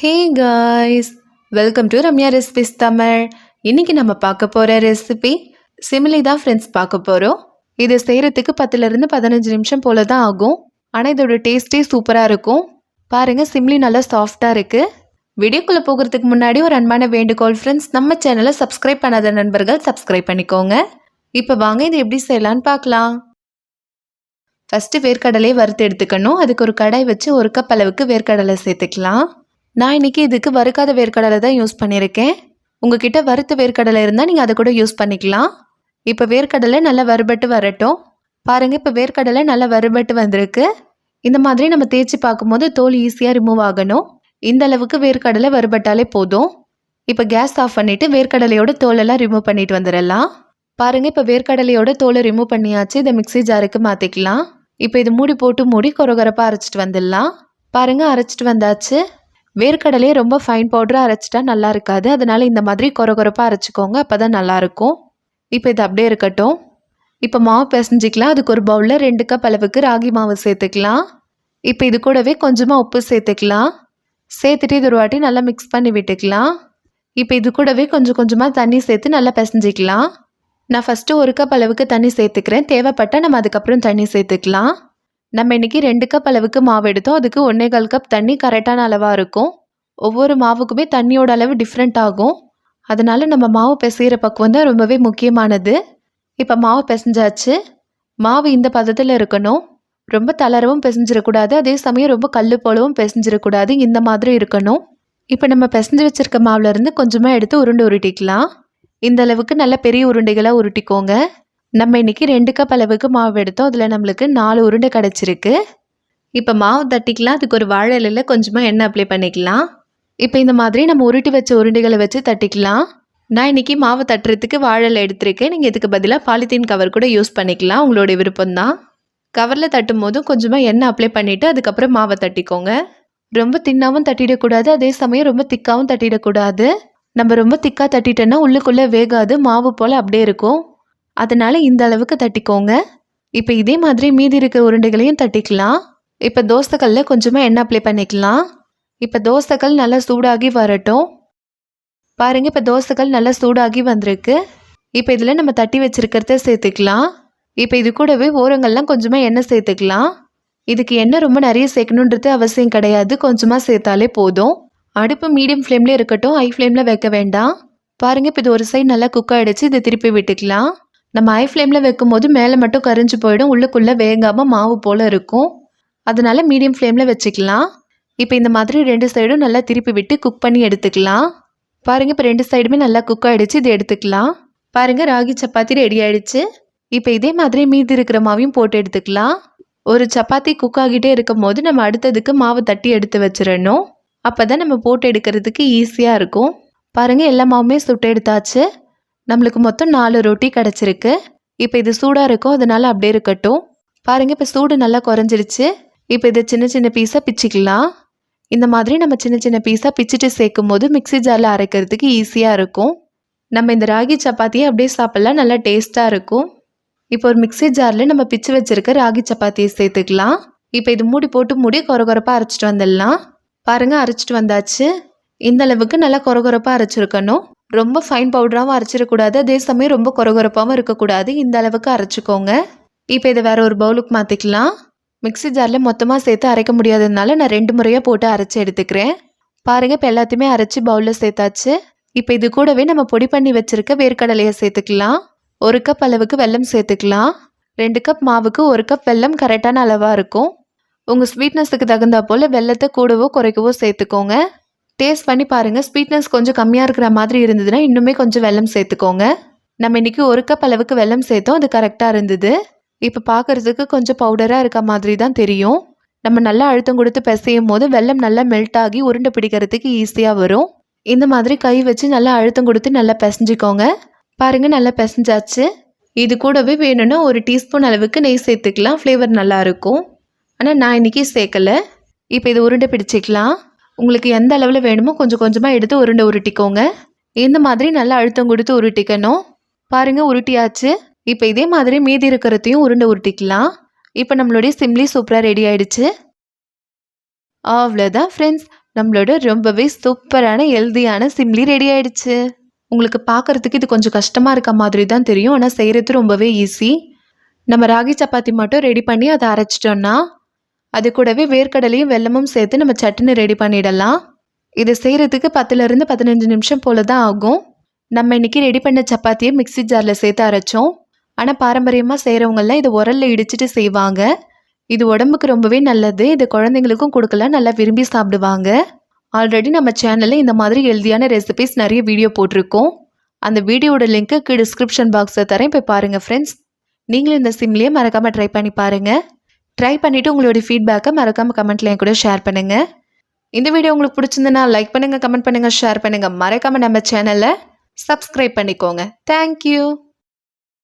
Hey guys welcome to Ramya recipes Tamil இன்னைக்கு நம்ம பார்க்க போகிற ரெசிபி சிமிலி தான் ஃப்ரெண்ட்ஸ் பார்க்க போகிறோம் இது செய்கிறதுக்கு பத்துலேருந்து பதினஞ்சு நிமிஷம் போல தான் ஆகும். ஆனால் இதோட டேஸ்ட்டே சூப்பராக இருக்கும். பாருங்கள் சிம்லி நல்லா சாஃப்டாக இருக்குது வீடியோக்குள்ளே போகிறதுக்கு முன்னாடி ஒரு அன்பான வேண்டுகோள் ஃப்ரெண்ட்ஸ் நம்ம சேனலை சப்ஸ்கிரைப் பண்ணாத நண்பர்கள் சப்ஸ்கிரைப் பண்ணிக்கோங்க. இப்போ வாங்க இது எப்படி செய்யலான்னு பார்க்கலாம். ஃபஸ்ட்டு வேர்க்கடலையை வறுத்து எடுத்துக்கணும். அதுக்கு ஒரு கடாய் வச்சு ஒரு கப் அளவுக்கு வேர்க்கடலை சேர்த்துக்கலாம். நான் இன்னைக்கு இதுக்கு வறுக்காத வேர்க்கடலை தான் யூஸ் பண்ணியிருக்கேன். உங்ககிட்ட வறுத்த வேர்க்கடலை இருந்தால் நீங்கள் அதை கூட யூஸ் பண்ணிக்கலாம். இப்போ வேர்க்கடலை நல்லா வறுபட்டு வரட்டும். பாருங்கள் இப்போ வேர்க்கடலை நல்லா வறுபட்டு வந்திருக்கு. இந்த மாதிரி நம்ம தேய்ச்சி பார்க்கும்போது தோல் ஈஸியாக ரிமூவ் ஆகணும். இந்த அளவுக்கு வேர்க்கடலை வறுபட்டாலே போதும். இப்போ கேஸ் ஆஃப் பண்ணிவிட்டு வேர்க்கடலையோட தோலெல்லாம் ரிமூவ் பண்ணிட்டு வந்துடலாம். பாருங்கள் இப்போ வேர்க்கடலையோட தோலை ரிமூவ் பண்ணியாச்சு. இதை மிக்ஸி ஜாருக்கு மாற்றிக்கலாம் இப்போ இது மூடி போட்டு மூடி கொரகொரப்பாக அரைச்சிட்டு வந்துடலாம். பாருங்கள் அரைச்சிட்டு வந்தாச்சு. வேர்க்கடலையே ரொம்ப ஃபைன் பவுடராக அரைச்சிட்டா நல்லா இருக்காது. அதனால் இந்த மாதிரி கொரகொரப்பாக அரைச்சிக்கோங்க அப்போ தான் நல்லாயிருக்கும் இப்போ இது அப்படியே இருக்கட்டும். இப்போ மாவு பிசைஞ்சிக்கலாம். அதுக்கு ஒரு பவுலில் ரெண்டு கப் அளவுக்கு ராகி மாவு சேர்த்துக்கலாம். இப்போ இது கூடவே கொஞ்சமாக உப்பு சேர்த்துக்கலாம். சேர்த்துட்டு இது ஒரு வாட்டி நல்லா மிக்ஸ் பண்ணி விட்டுக்கலாம். இப்போ இது கூடவே கொஞ்சம் கொஞ்சமாக தண்ணி சேர்த்து நல்லா பிசைஞ்சிக்கலாம். நான் ஃபஸ்ட்டு ஒரு கப் அளவுக்கு தண்ணி சேர்த்துக்கிறேன். தேவைப்பட்டால் நம்ம அதுக்கப்புறம் தண்ணி சேர்த்துக்கலாம். நம்ம இன்றைக்கி ரெண்டு கப் அளவுக்கு மாவு எடுத்தோம். அதுக்கு ஒன்றே கால் கப் தண்ணி கரெக்டான அளவாக இருக்கும். ஒவ்வொரு மாவுக்குமே தண்ணியோட அளவு டிஃப்ரெண்ட் ஆகும். அதனால் நம்ம மாவு பிசைகிற பக்குவம் தான் ரொம்பவே முக்கியமானது. இப்போ மாவு பிசைஞ்சாச்சு. மாவு இந்த பதத்தில் இருக்கணும். ரொம்ப தளரவும் பிசைஞ்சிடக்கூடாது. அதே சமயம் ரொம்ப கல் போலவும் பிசைஞ்சிடக்கூடாது. இந்த மாதிரி இருக்கணும். இப்போ நம்ம பிசைஞ்சு வச்சுருக்க மாவுலேருந்து கொஞ்சமாக எடுத்து உருண்டை உருட்டிக்கலாம். இந்த அளவுக்கு நல்ல பெரிய உருண்டைகளாக உருட்டிக்கோங்க. நம்ம இன்னைக்கு ரெண்டு கப் அளவுக்கு மாவு எடுத்தோம். அதில் நம்மளுக்கு நாலு உருண்டை கிடச்சிருக்கு. இப்போ மாவு தட்டிக்கலாம். அதுக்கு ஒரு வாழை இலையில் கொஞ்சமாக எண்ணெய் அப்ளை பண்ணிக்கலாம். இப்போ இந்த மாதிரி நம்ம உருட்டி வச்ச உருண்டைகளை வச்சு தட்டிக்கலாம். நான் இன்னைக்கு மாவு தட்டுறதுக்கு வாழலை எடுத்திருக்கேன். நீங்கள் இதுக்கு பதிலாக பாலித்தீன் கவர் கூட யூஸ் பண்ணிக்கலாம். உங்களுடைய விருப்பம்தான். கவரில் தட்டும் போதும் கொஞ்சமாக எண்ணெய் அப்ளை பண்ணிவிட்டு அதுக்கப்புறம் மாவை தட்டிக்கோங்க. ரொம்ப தின்னாவும் தட்டிடக்கூடாது. அதே சமயம் ரொம்ப திக்காவும் தட்டிடக்கூடாது. நம்ம ரொம்ப திக்காக தட்டிட்டோன்னா உள்ளுக்குள்ளே வேகாது. மாவு போல் அப்படியே இருக்கும். அதனால் இந்த அளவுக்கு தட்டிக்கோங்க. இப்போ இதே மாதிரி மீதி இருக்க உருண்டைகளையும் தட்டிக்கலாம். இப்போ தோசைக்கல்ல கொஞ்சமாக எண்ணெய் அப்ளை பண்ணிக்கலாம். இப்போ தோசைக்கல் நல்லா சூடாகி வரட்டும். பாருங்கள் இப்போ தோசைக்கல் நல்லா சூடாகி வந்திருக்கு. இப்போ இதில் நம்ம தட்டி வச்சுருக்கிறத சேர்த்துக்கலாம். இப்போ இது கூடவே ஓரங்கள்லாம் கொஞ்சமாக எண்ணெய் சேர்த்துக்கலாம். இதுக்கு எண்ணெய் ரொம்ப நிறைய சேர்க்கணுன்றது அவசியம் கிடையாது. கொஞ்சமாக சேர்த்தாலே போதும். அடுப்பு மீடியம் ஃப்ளேம்லேயே இருக்கட்டும். ஹை ஃப்ளேமில் வைக்க வேண்டாம். பாருங்கள் இப்போ இது ஒரு சைடு நல்லா குக் ஆகிடுச்சு இதை திருப்பி விட்டுக்கலாம். நம்ம ஹை ஃப்ளேமில் வைக்கும் போது மேலே மட்டும் கரிஞ்சு போயிடும் உள்ளுக்குள்ளே வேகாமல் மாவு போல் இருக்கும். அதனால மீடியம் ஃப்ளேமில் வச்சுக்கலாம். இப்போ இந்த மாதிரி ரெண்டு சைடும் நல்லா திருப்பி விட்டு குக் பண்ணி எடுத்துக்கலாம். பாருங்கள் இப்போ ரெண்டு சைடுமே நல்லா குக் ஆகிடுச்சு இதை எடுத்துக்கலாம். பாருங்கள் ராகி சப்பாத்தி ரெடி ஆகிடுச்சு இப்போ இதே மாதிரி மீதி இருக்கிற மாவையும் போட்டு எடுத்துக்கலாம். ஒரு சப்பாத்தி குக் ஆகிட்டே இருக்கும் போது நம்ம அடுத்ததுக்கு மாவு தட்டி எடுத்து வச்சிடணும். அப்போ தான் நம்ம போட்டு எடுக்கிறதுக்கு ஈஸியாக இருக்கும். பாருங்கள் எல்லா மாவுமே சுட்டு எடுத்தாச்சு. நம்மளுக்கு மொத்தம் நாலு ரொட்டி கிடச்சிருக்கு. இப்போ இது சூடாக இருக்கும் அதனால அப்படியே இருக்கட்டும். பாருங்கள் இப்போ சூடு நல்லா குறைஞ்சிருச்சு. இப்போ இதை சின்ன சின்ன பீஸாக பிச்சுக்கலாம். இந்த மாதிரி நம்ம சின்ன சின்ன பீஸாக பிச்சுட்டு சேர்க்கும் போது மிக்ஸி ஜாரில் அரைக்கிறதுக்கு ஈஸியாக இருக்கும். நம்ம இந்த ராகி சப்பாத்தியை அப்படியே சாப்பிட்லாம் நல்லா டேஸ்ட்டாக இருக்கும். இப்போ ஒரு மிக்ஸி ஜாரில் நம்ம பிச்சு வச்சுருக்க ராகி சப்பாத்தியை சேர்த்துக்கலாம். இப்போ இது மூடி போட்டு மூடி கொரகொரப்பாக அரைச்சிட்டு வந்துடலாம். பாருங்கள் அரைச்சிட்டு வந்தாச்சு. இந்த அளவுக்கு நல்லா கொரகொரப்பாக அரைச்சிருக்கணும். ரொம்ப ஃபைன் பவுடராகவும் அரைச்சிடக்கூடாது. அதே சமயம் ரொம்ப கொரகொரப்பாகவும் இருக்கக்கூடாது. இந்த அளவுக்கு அரைச்சிக்கோங்க. இப்போ இதை வேற ஒரு பவுலுக்கு மாற்றிக்கலாம் மிக்சி ஜாரில் மொத்தமாக சேர்த்து அரைக்க முடியாததுனால நான் ரெண்டு முறையாக போட்டு அரைச்சி எடுத்துக்கிறேன். பாருங்கள் இப்போ எல்லாத்தையுமே அரைச்சி பவுலில் சேர்த்தாச்சு. இப்போ இது கூடவே நம்ம பொடி பண்ணி வச்சுருக்க வேர்க்கடலையை சேர்த்துக்கலாம். ஒரு கப் அளவுக்கு வெல்லம் சேர்த்துக்கலாம். ரெண்டு கப் மாவுக்கு ஒரு கப் வெல்லம் கரெக்டான அளவாக இருக்கும். உங்கள் ஸ்வீட்னஸுக்கு தகுந்தா போல் வெள்ளத்தை கூடவோ குறைக்கவோ சேர்த்துக்கோங்க. டேஸ்ட் பண்ணி பாருங்கள் ஸ்வீட்னஸ் கொஞ்சம் கம்மியாக இருக்கிற மாதிரி இருந்ததுன்னா இன்னுமே கொஞ்சம் வெல்லம் சேர்த்துக்கோங்க. நம்ம இன்றைக்கி ஒரு கப் அளவுக்கு வெள்ளம் சேர்த்தோம். அது கரெக்டாக இருந்தது. இப்போ பார்க்குறதுக்கு கொஞ்சம் பவுடராக இருக்க மாதிரி தான் தெரியும். நம்ம நல்லா அழுத்தம் கொடுத்து பிசையும் போது வெல்லம் நல்லா மெல்ட் ஆகி உருண்டை பிடிக்கிறதுக்கு ஈஸியாக வரும். இந்த மாதிரி கை வச்சு நல்லா அழுத்தம் கொடுத்து நல்லா பிசைஞ்சிக்கோங்க. பாருங்கள் நல்லா பிசைஞ்சாச்சு. இது கூடவே வேணும்னா ஒரு டீஸ்பூன் அளவுக்கு நெய் சேர்த்துக்கலாம். ஃப்ளேவர் நல்லாயிருக்கும் ஆனால் நான் இன்றைக்கி சேர்க்கலை. இப்போ இது உருண்டை பிடிச்சிக்கலாம். உங்களுக்கு எந்த அளவில் வேணுமோ கொஞ்சம் கொஞ்சமாக எடுத்து உருண்டை உருட்டிக்கோங்க. இந்த மாதிரி நல்லா அழுத்தம் கொடுத்து உருட்டிக்கணும். பாருங்கள் உருட்டியாச்சு. இப்போ இதே மாதிரி மீதி இருக்கிறதையும் உருண்டை உருட்டிக்கலாம். இப்போ நம்மளுடைய சிம்லி சூப்பராக ரெடி ஆயிடுச்சு. அவ்வளோதான் ஃப்ரெண்ட்ஸ் நம்மளோட ரொம்பவே சூப்பரான ஹெல்தியான சிம்லி ரெடி ஆயிடுச்சு. உங்களுக்கு பார்க்கறதுக்கு இது கொஞ்சம் கஷ்டமாக இருக்க மாதிரி தான் தெரியும். ஆனால் செய்கிறது ரொம்பவே ஈஸி நம்ம ராகி சப்பாத்தி மட்டும் ரெடி பண்ணி அதை அரைச்சிட்டோன்னா அது கூடவே வேர்க்கடலையும் வெல்லமும் சேர்த்து நம்ம சட்னி ரெடி பண்ணிடலாம். இது செய்கிறதுக்கு பத்துலேருந்து பதினஞ்சு நிமிஷம் போல தான் ஆகும். நம்ம இன்னைக்கு ரெடி பண்ண சப்பாத்தியை மிக்ஸி ஜாரில் சேர்த்து அரைச்சோம். ஆனால் பாரம்பரியமாக செய்கிறவங்கெல்லாம் இதை உரல்ல இடிச்சிட்டு செய்வாங்க. இது உடம்புக்கு ரொம்பவே நல்லது. இது குழந்தைங்களுக்கும் கொடுக்கலாம். நல்லா விரும்பி சாப்பிடுவாங்க. ஆல்ரெடி நம்ம சேனலில் இந்த மாதிரி ஹெல்தியான ரெசிபிஸ் நிறைய வீடியோ போட்டிருக்கோம். அந்த வீடியோட லிங்க்கு டிஸ்கிரிப்ஷன் பாக்ஸை தரேன். போய் பாருங்கள் ஃப்ரெண்ட்ஸ் நீங்களும் இந்த சிம்லேயே மறக்காமல் ட்ரை பண்ணி பாருங்கள் ட்ரை பண்ணிவிட்டு உங்களோட ஃபீட்பேக்கை மறக்காமல் கமெண்ட்டில் என் கூட ஷேர் பண்ணுங்கள் இந்த வீடியோ உங்களுக்கு பிடிச்சிருந்தனா லைக் பண்ணுங்கள் கமெண்ட் பண்ணுங்கள் ஷேர் பண்ணுங்கள் மறக்காமல் நம்ம சேனலை சப்ஸ்கிரைப் பண்ணிக்கோங்க. தேங்க்யூ